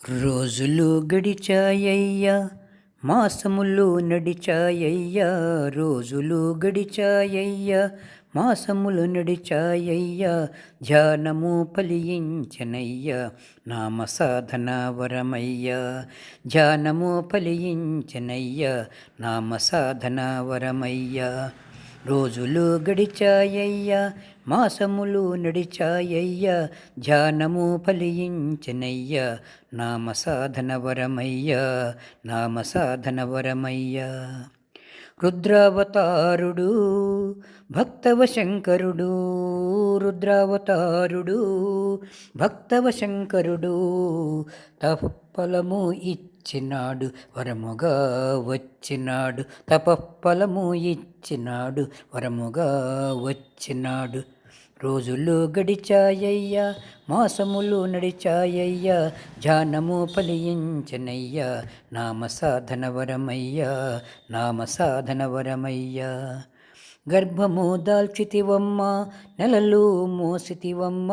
రోజులు గడిచాయ్యా మాసములు నడిచాయ్యా రోజులు గడిచాయ్యా మాసములు నడిచాయ్యా ధ్యానము ఫలించనయ్యా నామ సాధన వరమయ్యా ధ్యానము ఫలించనయ్యా నామ సాధన వరమయ్యా రోజులు గడిచాయ్యా మాసములు నడిచాయ్యా ధ్యానము ఫలించనయ్యా నామ సాధన వరమయ్యా నామ సాధన వరమయ్యా. రుద్రావతారుడు భక్తవ శంకరుడు రుద్రావతారుడు భక్తవ శంకరుడు తపఫలము ఇచ్చినాడు వరముగా వచ్చినాడు తపఫలము ఇచ్చినాడు వరముగా వచ్చినాడు. రోజులు గడిచాయ్యా మాసములు నడిచాయ్యా ధ్యానము ఫలించనయ్యా నామ సాధనవరమయ్యా నామ సాధనవరమయ్యా గర్భము దాల్చితివమ్మ నెలలు మోసితివమ్మ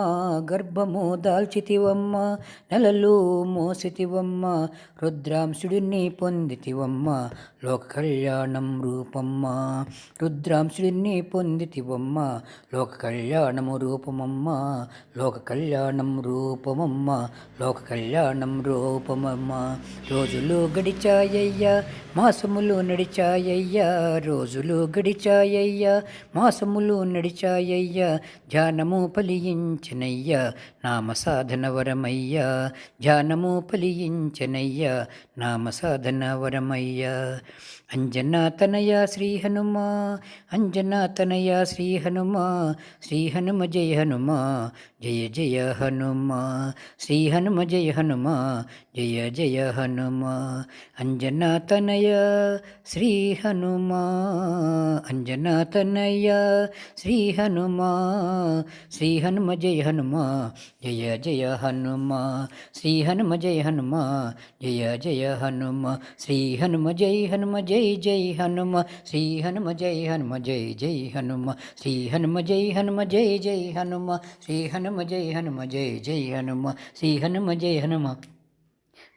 గర్భము దాల్చితివమ్మ నెలలు మోసితివమ్మ రుద్రాంశుడిని పొందితివమ్మ లోక కళ్యాణం రూపమ్మ. రుద్రాంశుడిని పొందితివమ్మ లోక కళ్యాణము రూపమమ్మ లోక కళ్యాణం రూపమమ్మ లోక కళ్యాణం రూపమమ్మ. రోజులు గడిచాయ్యా మాసములు నడిచాయ్యా రోజులు గడిచాయ్యా మాసములు నడిచాయ్య ధ్యానము ఫలించనయ్యా నామ సాధన వరమయ్యా ధ్యానము ఫలించనయ్యా నామ సాధన వరమయ్యా అంజనా శ్రీ హనుమా అంజనాతనయ శ్రీ హనుమా శ్రీ హనుమ జయ హనుమా జయ జయ హనుమా శ్రీ హనుమ జయ హనుమా జయ జయ హనుమా. అంజనాతనయ శ్రీ హనుమా అంజనా తనయ శ్రీ హనుమా శ్రీ హనుమ జయ హనుమా జయ జయ హనుమా శ్రీ హనుమ జయ హనుమా జయ జయ హనుమ శ్రీ హనుమ జై హనుమ జై జై హనుమ శ్రీ హనుమ జై హనుమ జై జై హనుమ శ్రీ హనుమ జై హనుమ జై జై హనుమ శ్రీ హనుమ జై హనుమ జై జై హనుమ శ్రీ హనుమ జై హనుమ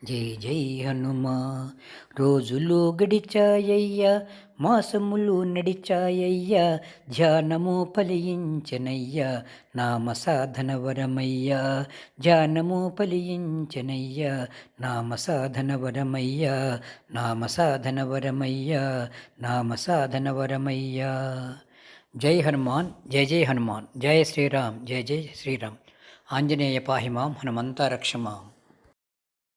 జై జై హనుమా. రోజులు గడిచాయ్యా మాసములు నడిచాయ్యా ధ్యానము ఫలించనయ్యా నామ సాధన వరమయ్యా ధ్యానము ఫలించనయ్యా నామ సాధన వరమయ్యా నామ సాధన వరమయ్యా నామ సాధన వరమయ్యా జై హనుమాన్ జయ జయ హనుమాన్ జయ శ్రీరామ్ జయ జయ శ్రీరామ్. ఆంజనేయ పాహిమాం హనుమంత రక్షమాం